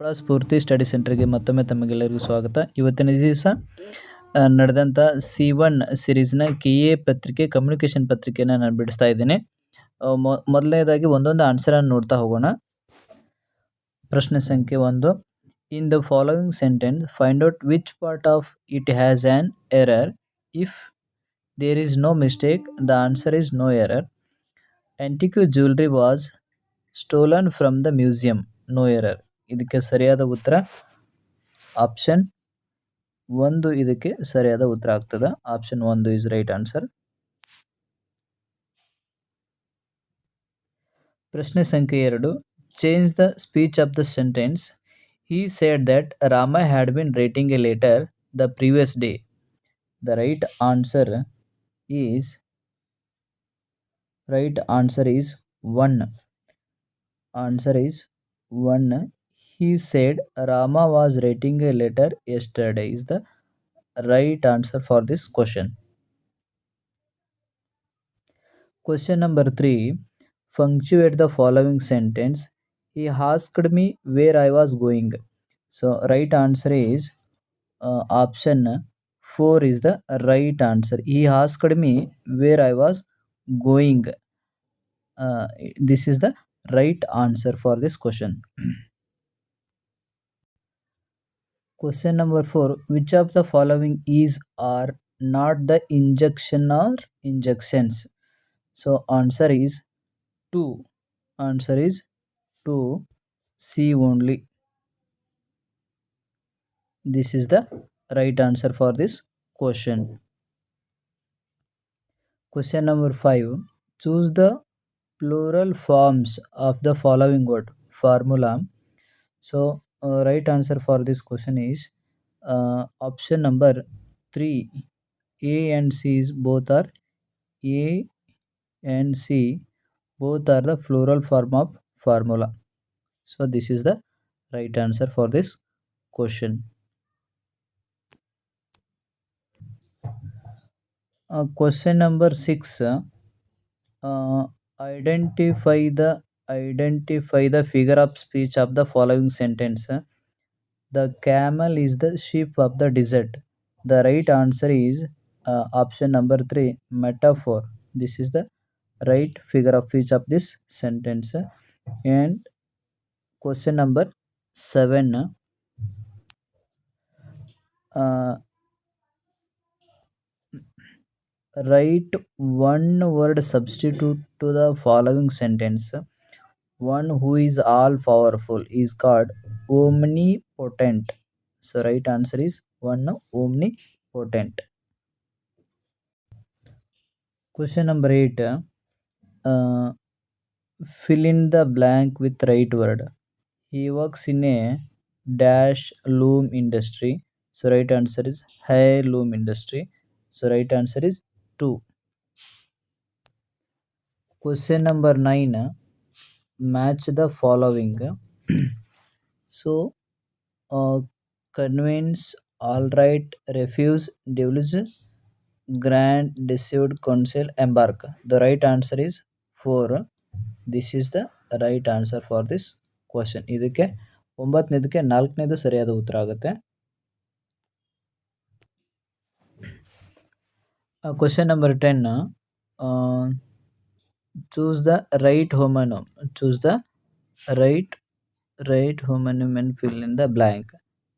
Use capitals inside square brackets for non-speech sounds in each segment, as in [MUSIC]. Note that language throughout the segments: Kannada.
ಸ್ಫೂರ್ತಿ ಸ್ಟಡಿ ಸೆಂಟರ್ಗೆ ಮತ್ತೊಮ್ಮೆ ತಮಗೆಲ್ಲರಿಗೂ ಸ್ವಾಗತ. ಇವತ್ತಿನ ದಿವಸ ನಡೆದಂಥ ಸಿ ಒನ್ ಸಿರೀಸ್ನ ಕೆ ಎ ಪತ್ರಿಕೆ, ಕಮ್ಯುನಿಕೇಷನ್ ಪತ್ರಿಕೆಯನ್ನು ನಾನು ಬಿಡಿಸ್ತಾ ಇದ್ದೇನೆ. ಮೊದಲನೇದಾಗಿ ಒಂದೊಂದು ಆನ್ಸರನ್ನು ನೋಡ್ತಾ ಹೋಗೋಣ. ಪ್ರಶ್ನೆ ಸಂಖ್ಯೆ ಒಂದು. In the following sentence, find out which part of it has an error. If there is no mistake, the answer is no error. Antique jewellery was stolen from the museum, no error. ಇದಕ್ಕೆ ಸರಿಯಾದ ಉತ್ತರ ಆಪ್ಷನ್ ಒಂದು ಇದಕ್ಕೆ ಸರಿಯಾದ ಉತ್ತರ ಆಗ್ತದ. ಆಪ್ಷನ್ ಒಂದು ಇಸ್ ರೈಟ್ ಆನ್ಸರ್ ಪ್ರಶ್ನೆ ಸಂಖ್ಯೆ ಎರಡು. Change the speech of the sentence he said that Rama had been writing a letter the previous day the right answer is right answer is one answer is one he said Rama was writing a letter yesterday is the right answer for this question. Question number 3 punctuate the following sentence. He asked me where I was going. So right answer is uh, option 4 is the right answer. He asked me where I was going. Uh, this is the right answer for this question. [CLEARS THROAT] Question number four Which of the following is or not the injection or injections? So, answer is 2. Answer is 2. C only. This is the right answer for this question. Question number 5 Choose the plural forms of the following word formula. So, uh, right answer for this question is uh, option number 3 A and C is both are A and C both are the plural form of formula. So, this is the right answer for this question. Uh, question number 6 uh, identify the identify the figure of speech of the following sentence. The camel is the sheep of the desert. The right answer is uh, option number 3 metaphor. This is the right figure of speech of this sentence. And question number 7 uh, write one word substitute to the following sentence one who is all powerful is called omnipotent. So right answer is one omnipotent. Question number 8 uh, fill in the blank with right word. He works in a dash loom industry. So right answer is high loom industry. So right answer is 2 question number 9 match the following so uh, convince all right refuse divulge grant deceived counsel embark the right answer is 4 this is the right answer for this question ಇದಕ್ಕೆ ಒಂಬತ್ತನೇದಕ್ಕೆ ನಾಲ್ಕನೇದು ಸರಿಯಾದ ಉತ್ತರ ಆಗುತ್ತೆ question number ten Choose the right homonym choose the right right homonym and fill in the blank.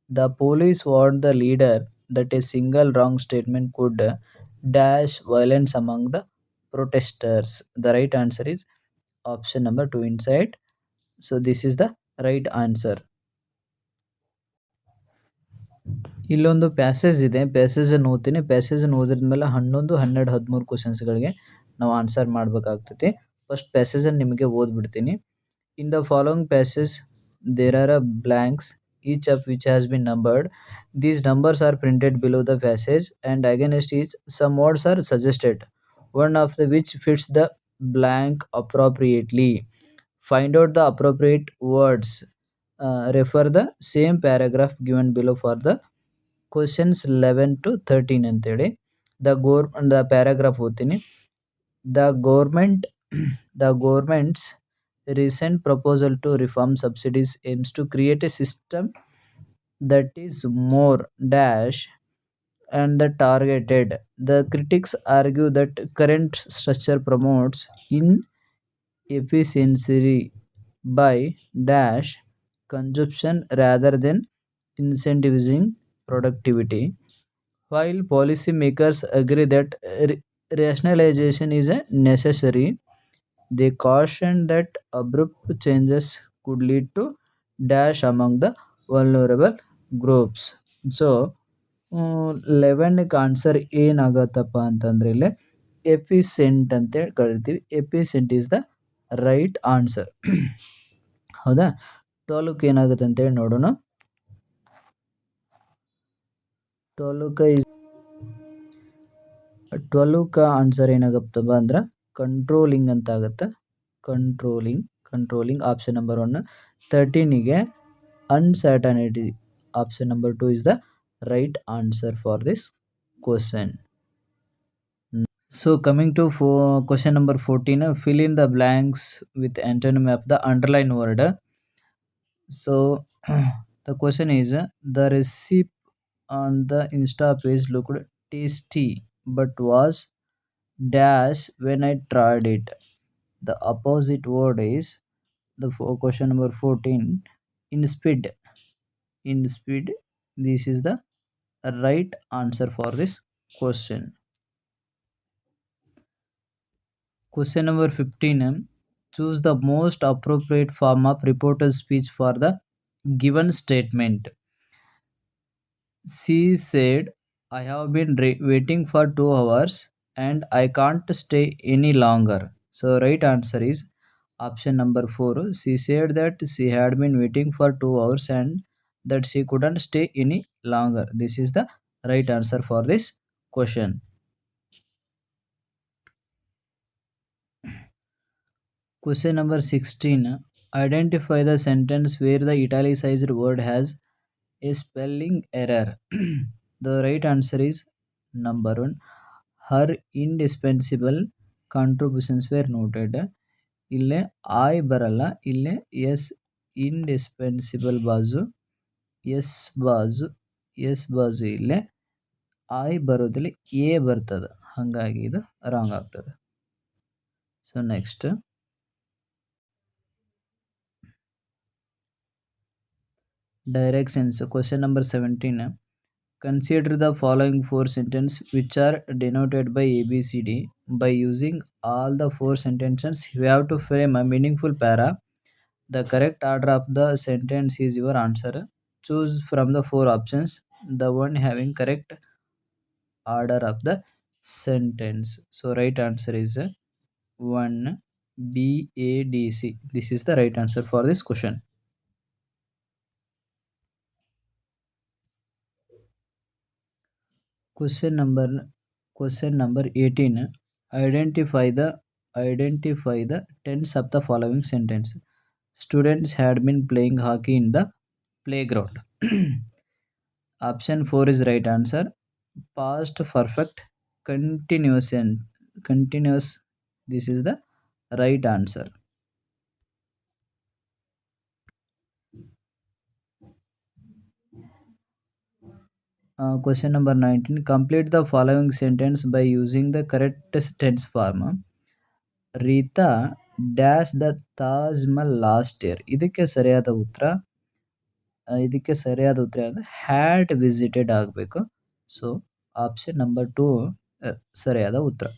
The police warned the leader that a single wrong statement could dash violence among the protesters. The right answer is option number 2 inside. So this is the right answer. ಇಲ್ಲೊಂದು ಪ್ಯಾಸೇಜ್ ಇದೆ ಪ್ಯಾಸೇಜನ್ನು ಓದ್ತೀನಿ ಪ್ಯಾಸೇಜನ್ನು ಓದಿದ್ಮೇಲೆ ಹನ್ನೊಂದು ಹನ್ನೆರಡು ಹದಿಮೂರು ಕ್ವಶನ್ಸ್ಗಳಿಗೆ ನಾವು ಆನ್ಸರ್ ಮಾಡಬೇಕಾಗ್ತೈತಿ. ಫಸ್ಟ್ ಪ್ಯಾಸೇಜನ್ನು ನಿಮಗೆ ಓದ್ಬಿಡ್ತೀನಿ. In the following passage there are a blanks each of which has been numbered these numbers are printed below the passage and against each some words are suggested one of the which fits the blank find out the appropriate words. Uh, refer the same paragraph given below for the questions 11 to 13 ಅಂತೇಳಿ. ದ ಗೋರ್ ದ ಪ್ಯಾರಾಗ್ರಾಫ್ ಓದ್ತೀನಿ. the government [CLEARS THROAT] the government's recent proposal to reform subsidies aims to create a system that is more dash and the targeted. The critics argue that current structure promotes inefficiency by dash consumption rather than incentivizing productivity. While policymakers agree that rationalization is a necessary, they caution that abrupt changes could lead to dash among the vulnerable groups. So, ಲೆವೆನ್ಗೆ ಆನ್ಸರ್ ಏನಾಗತ್ತಪ್ಪ ಅಂತಂದ್ರೆ ಇಲ್ಲಿ ಎಫಿಸೆಂಟ್ ಅಂತೇಳಿ ಕರಿತೀವಿ efficient is the right answer ಹೌದಾ ಟ್ವೆಲ್ವ್ಗೆ ಏನಾಗುತ್ತೆ ಅಂತೇಳಿ ನೋಡೋಣ ಟ್ವೆಲ್ವ್ಕ ಇಸ್ ಟ್ವೆಲ್ವ್ಕ ಆನ್ಸರ್ ಏನಾಗತ್ತಪ್ಪ ಅಂದ್ರೆ ಕಂಟ್ರೋಲಿಂಗ್ ಅಂತ ಆಗುತ್ತೆ controlling controlling option number one ತರ್ಟೀನಿಗೆ uncertainty option number two is the right answer for this question So coming to for question number 14, uh, fill in the blanks with antonym of the underlined word. So the question is uh, the recipe on the Insta page looked tasty but was dash when I tried it. The opposite word is the question number 14 in speed. In speed, this is the right answer for this question. Question number 15 um, Choose the most appropriate form of reporter's speech for the given statement. She said, I have been ra- waiting for two hours and I can't stay any longer. So, right answer is option number four. She said that she had been waiting for two hours and that she couldn't stay any longer. This is the right answer for this question. Question number 16. Identify the sentence where the italicized word has a spelling error. [CLEARS THROAT] the right answer is number 1. Her indispensable contributions were noted. ಇಲ್ಲೇ i ಬರಲ್ಲ ಇಲ್ಲೇ ಎಸ್ ಇಂಡಿಸ್ಪೆನ್ಸಿಬಲ್ ಬಾಜು ಎಸ್ ಬಾಜು ಎಸ್ ಬಾಜು ಇಲ್ಲೇ i ಬರೋದಿಲ್ಲ ಎ ಬರ್ತದೆ ಹಾಗಾಗಿ ಇದು ರಾಂಗ್ ಆಗ್ತದೆ so next sense question number 17 consider the following four sentences which are denoted by abcd by using all the four sentences you have to frame a meaningful para. The correct order of the sentence is your answer. Choose from the four options the one having correct order of the sentence. So right answer is uh, 1 b a d c. This is the right answer for this question question number question number 18 identify the identify the tense of the following sentence. Students had been playing hockey in the playground. [CLEARS THROAT] Option 4 is right answer. Past perfect continuous and continuous. This is the right answer Question number 19 complete the following sentence by using the correct tense form. Rita dash the Taj Mahal last year ಇದಕ್ಕೆ ಸರಿಯಾದ ಉತ್ತರ ಇದಕ್ಕೆ ಸರಿಯಾದ ಉತ್ತರ ಅಂದರೆ ಹ್ಯಾಡ್ ವಿಸಿಟೆಡ್ ಆಗಬೇಕು. ಸೊ ಆಪ್ಷನ್ ನಂಬರ್ ಟೂ ಸರಿಯಾದ ಉತ್ತರ.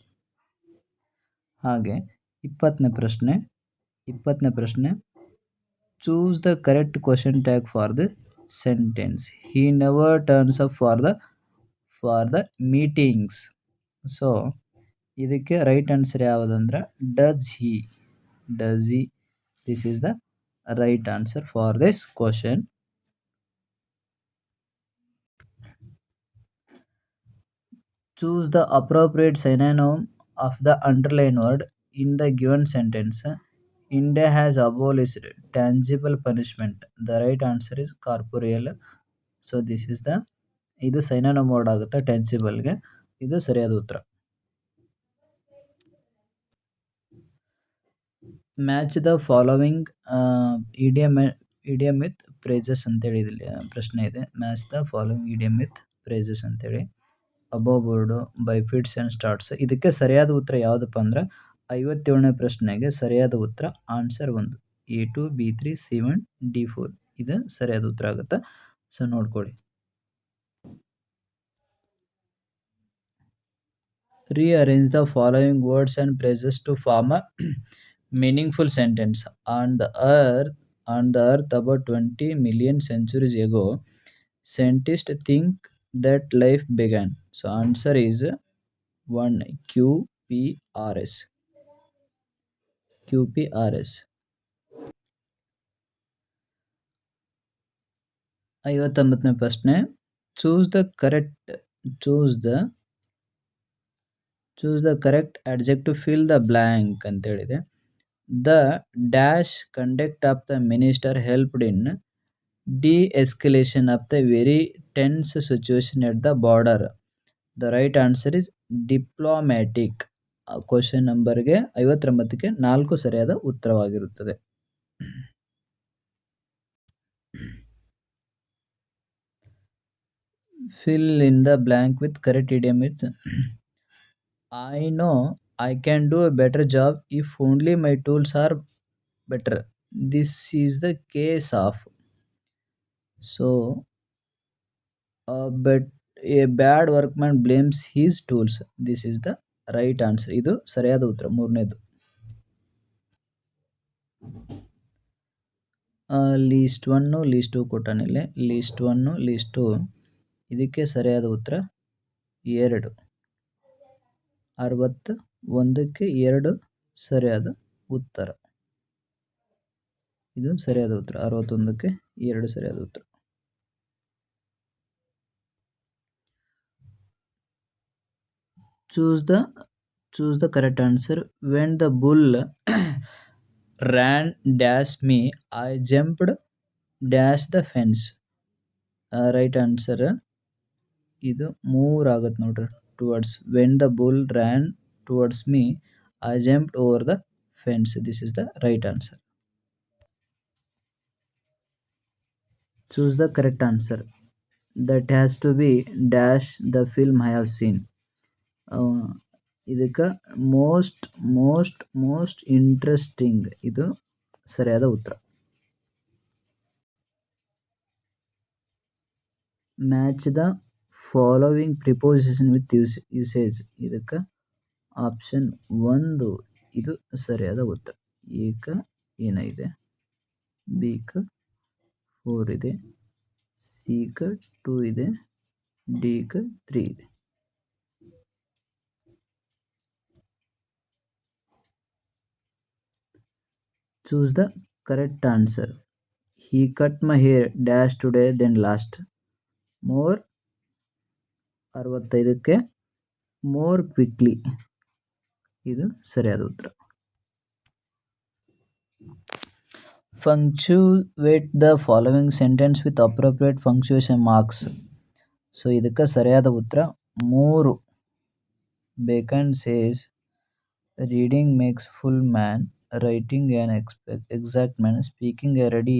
ಹಾಗೆ, ಇಪ್ಪತ್ತನೇ ಪ್ರಶ್ನೆ ಇಪ್ಪತ್ತನೇ ಪ್ರಶ್ನೆ choose the correct question tag for the Sentence he never turns up for the for the meetings so ಇದಕ್ಕೆ ರೈಟ್ ಆನ್ಸರ್ ಯಾವುದಂದ್ರೆ does he does he this is the right answer for this question choose the appropriate synonym of the underlined word in the given sentence. India has abolished tangible punishment. The right answer is corporeal. So this is the ಇದು ಸೈನೋನಮ್ ಮೋಡ್ ಆಗುತ್ತೆ ಟೆನ್ಸಿಬಲ್ಗೆ ಇದು ಸರಿಯಾದ ಉತ್ತರ. Match the following idiom idiom with phrases ಅಂತೇಳಿ ಇಲ್ಲಿ ಪ್ರಶ್ನೆ ಇದೆ. Match the following idiom with phrases ಅಂತೇಳಿ. Above board by fits and starts ಇದಕ್ಕೆ ಸರಿಯಾದ ಉತ್ತರ ಯಾವುದಪ್ಪ ಅಂದ್ರೆ ಐವತ್ತೇಳನೇ ಪ್ರಶ್ನೆಗೆ ಸರಿಯಾದ ಉತ್ತರ, ಆನ್ಸರ್ ಒಂದು. A two B three C one, D four. ಇದು ಸರಿಯಾದ ಉತ್ತರ ಆಗುತ್ತೆ. ಸೊ, ನೋಡ್ಕೊಳ್ಳಿ. Rearrange the following words and phrases to form a meaningful sentence on the earth on the earth about twenty million centuries ago scientist think that life began so answer is one Q P R S is 1 qprs S ಐವತ್ತೊಂಬತ್ತನೇ ಪ್ರಶ್ನೆ. Choose the correct choose the choose the correct adjective to fill the blank ಅಂತ ಹೇಳಿದೆ. The dash conduct of the minister helped in de-escalation of the very tense situation at the border the right answer is diplomatic question ನಂಬರ್ಗೆ ಐವತ್ತೊಂಬತ್ತಕ್ಕೆ ನಾಲ್ಕು ಸರಿಯಾದ ಉತ್ತರವಾಗಿರುತ್ತದೆ. Fill in the blank with correct idiom it's I know I can do a better job if only my tools are better this is the case of so but a bad workman blames his tools this is the right answer ಇದು ಸರಿಯಾದ ಉತ್ತರ. ಮೂರನೇದು. ಲೀಸ್ಟ್ ಒನ್ನು ಲೀಸ್ಟ್ ಟು ಕೊಟ್ಟಾನಿಲ್ಲಿ ಲೀಸ್ಟ್ ಒನ್ನು ಲೀಸ್ಟ್ ಟು ಇದಕ್ಕೆ ಸರಿಯಾದ ಉತ್ತರ ಎರಡು. ಅರವತ್ತು ಒಂದಕ್ಕೆ ಎರಡು ಸರಿಯಾದ ಉತ್ತರ. ಇದು ಸರಿಯಾದ ಉತ್ತರ. ಅರವತ್ತೊಂದಕ್ಕೆ ಎರಡು ಸರಿಯಾದ ಉತ್ತರ. choose the choose the correct answer when the bull [CLEARS THROAT] ran dash me i jumped dash the fence right answer ಇದು ಮೂರ್ ಆಗತ್ತೆ ನೋಡ್ರಿ towards when the bull ran towards me I jumped over the fence this is the right answer choose the correct answer that has to be dash the film I have seen ಇದಕ್ಕೆ ಮೋಸ್ಟ್ ಮೋಸ್ಟ್ ಮೋಸ್ಟ್ ಇಂಟ್ರೆಸ್ಟಿಂಗ್ ಇದು ಸರಿಯಾದ ಉತ್ತರ. Match the following preposition with use usage ಇದಕ್ಕೆ ಆಪ್ಷನ್ ಒಂದು. ಇದು ಸರಿಯಾದ ಉತ್ತರ. ಏಕ ಏನಾಗಿದೆ ಬಿಕ ಫೋರ್ ಇದೆ. ಸಿಕ ಟೂ ಇದೆ. ಡಿಕ ತ್ರೀ ಇದೆ. Choose the correct answer. He cut my hair, dash today, then last. More ಅರವತ್ತೈದಕ್ಕೆ more quickly ಇದು ಸರಿಯಾದ ಉತ್ತರ. Punctuate the following sentence with appropriate punctuation marks so ಇದಕ್ಕೆ ಸರಿಯಾದ ಉತ್ತರ ಮೂರು. Bacon says reading makes full man writing an expect exact man speaking a ready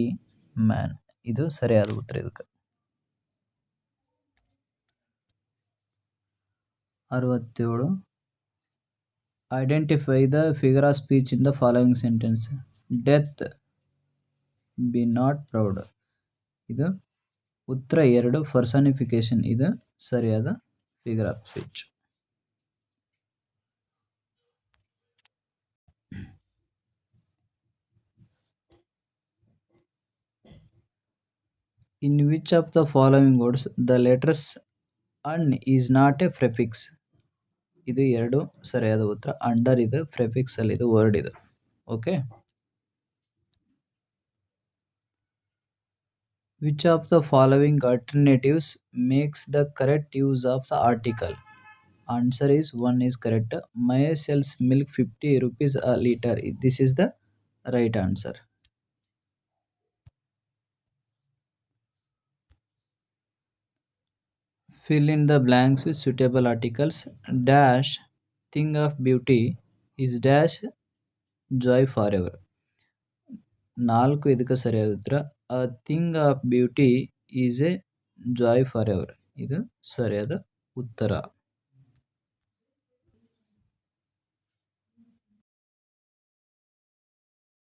man ಇದು ಸರಿಯಾದ ಉತ್ತರ ಇದಕ್ಕೆ. ಅರವತ್ತೇಳು. Identify the figure of speech in the following sentence death be not proud ಇದು ಉತ್ತರ ಎರಡು ಪರ್ಸನಿಫಿಕೇಶನ್ ಇದು ಸರಿಯಾದ figure of speech In which of the following words, the letters un is not a prefix ಇದು ಎರಡು ಸರಿಯಾದ ಉತ್ತರ. ಅಂಡರ್ ಇದು ಫ್ರೆಫಿಕ್ಸ್ ಅಲ್ಲಿ ಇದು ವರ್ಡ್ ಇದು. Okay which of the following alternatives makes the correct use of the article answer is one is correct my sells milk fifty rupees a litre this is the right answer fill in the blanks with suitable articles dash thing of beauty is dash joy forever ನಾಲ್ಕು ಇದಕ್ಕೆ ಸರಿಯಾದ ಉತ್ತರ a thing of beauty is a joy for ever ಇದು ಸರಿಯಾದ ಉತ್ತರ